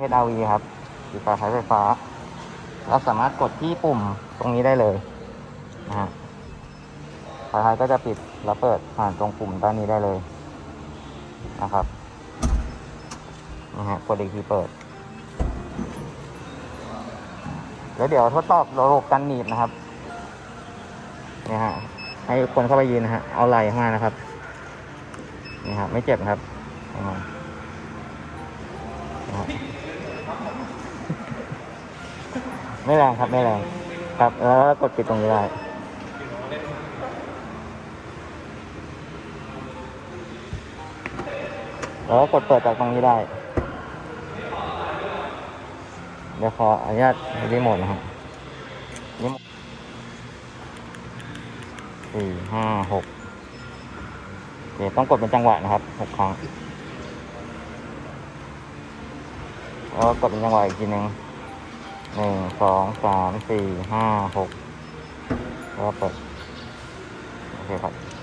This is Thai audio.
HRV ครับปิดฝาท้ไฟฟ้า เราสามารถกดที่ปุ่มตรงนี้ได้เลยนะฮะฝาท้ายก็จะปิดแล้วเปิดผ่านตรงปุ่มด้านนี้ได้เลยนะครับนะฮะกดอีกทีเปิด แล้วเดี๋ยวทดสอบระบบกันหนีบนะครับเนี่ยฮะให้คนเข้าไปยืนนะฮะเอาไหล่ข้ามานะครับนี่ครับไม่เจ็บครับอ่านะฮะ ไม่แรงครับไม่แรงครับแล้วกดปิดตรงนี้ได้แล้วกดเปิดจากตรงนี้ได้ เดี๋ยวขออนุญาตรีโมทนะครับรีโมทสี่ห้าหกเดี๋ยวต้องกดเป็นจังหวะนะครับหกครั้งแล้วกดเป็นจังหวะอีกทีหนึ่ง หนึ่งสองสามสี่ห้าหกแล้วก็เปิดโอเคครับ